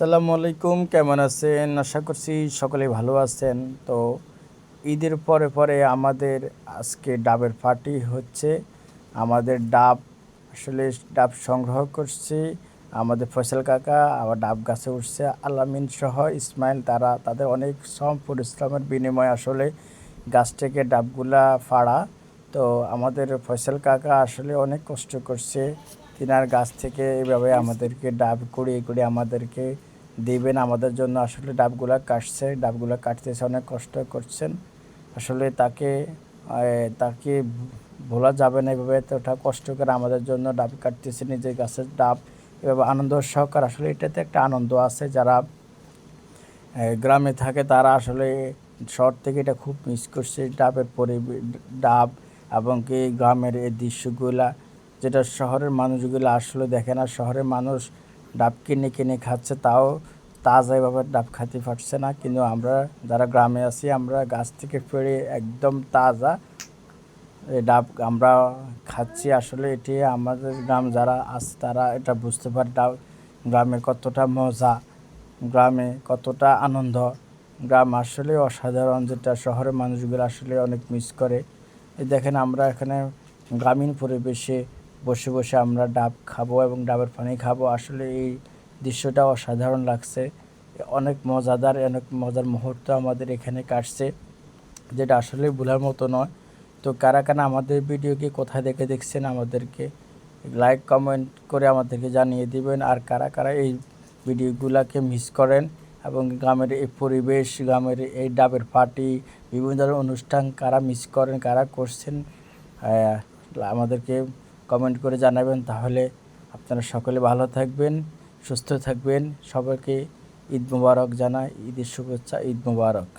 আসসালামু আলাইকুম কেমন আছেন? আশা করছি সকলে ভালো আছেন। তো ঈদের পরে পরে আমাদের আজকে ডাবের পার্টি হচ্ছে। আমাদের ডাব আসলে ডাব সংগ্রহ করছি। আমাদের ফসল কাকা আবার ডাব গাছে উঠছে। আলামিন সহ ইসমাইল তারা তাদের অনেক শ্রম পরিশ্রমের বিনিময়ে আসলে গাছ থেকে ডাবগুলা ফাড়া। তো আমাদের ফসল কাকা আসলে অনেক কষ্ট করছে। তিনার গাছ থেকে এভাবে আমাদেরকে ডাব কুড়িয়ে কুড়িয়ে আমাদেরকে দিবেন আমাদের জন্য। আসলে ডাবগুলা কাটছে, ডাবগুলা কাটতেছে, অনেক কষ্ট করছেন। আসলে তাকে তাকে ভোলা যাবে না এভাবে এতটা কষ্ট করে আমাদের জন্য ডাব কাটতেছে, নিজের গাছের ডাব। এভাবে আনন্দ সহকার আসলে এটাতে একটা আনন্দ আছে। যারা গ্রামে থাকে তারা আসলে শহর থেকে এটা খুব মিস করছে। ডাবের পরি ডাব এবং কি গ্রামের এই দৃশ্যগুলা, যেটা শহরের মানুষগুলো আসলে দেখে না। শহরের মানুষ ডাব কিনে কিনে খাচ্ছে, তাও তাজা এভাবে ডাব খাতে পারছে না। কিন্তু আমরা যারা গ্রামে আছি, আমরা গাছ থেকে পেড়ে একদম তাজা এই ডাব আমরা খাচ্ছি। আসলে এটি আমাদের গ্রাম যারা আছে, তারা এটা বুঝতে পারে ডাব গ্রামের কতটা মজা, গ্রামে কতটা আনন্দ। গ্রাম আসলে অসাধারণ, যেটা শহরের মানুষগুলো আসলে অনেক মিস করে। দেখেন, আমরা এখানে গ্রামীণ পরিবেশে বসে বসে আমরা ডাব খাব এবং ডাবের পানি খাব। আসলে এই দৃশ্যটা অসাধারণ লাগছে। অনেক মজাদার, অনেক মজার মুহূর্ত আমাদের এখানে কাটছে, যেটা আসলে ভোলার মতো নয়। তো কারা কারা আমাদের ভিডিওকে কোথায় দেখে দেখছেন আমাদেরকে লাইক কমেন্ট করে আমাদেরকে জানিয়ে দিবেন। আর কারা কারা এই ভিডিওগুলোকে মিস করেন এবং গ্রামের এই পরিবেশ, গ্রামের এই ডাবের পার্টি বিভিন্ন ধরনের অনুষ্ঠান কারা মিস করেন, কারা করছেন আমাদেরকে কমেন্ট করে জানাবেন, তাহলে আপনারা সকলে ভালো থাকবেন, সুস্থ থাকবেন। সবাইকে ঈদ মুবারক জানাই, ঈদের শুভেচ্ছা, ঈদ মুবারক।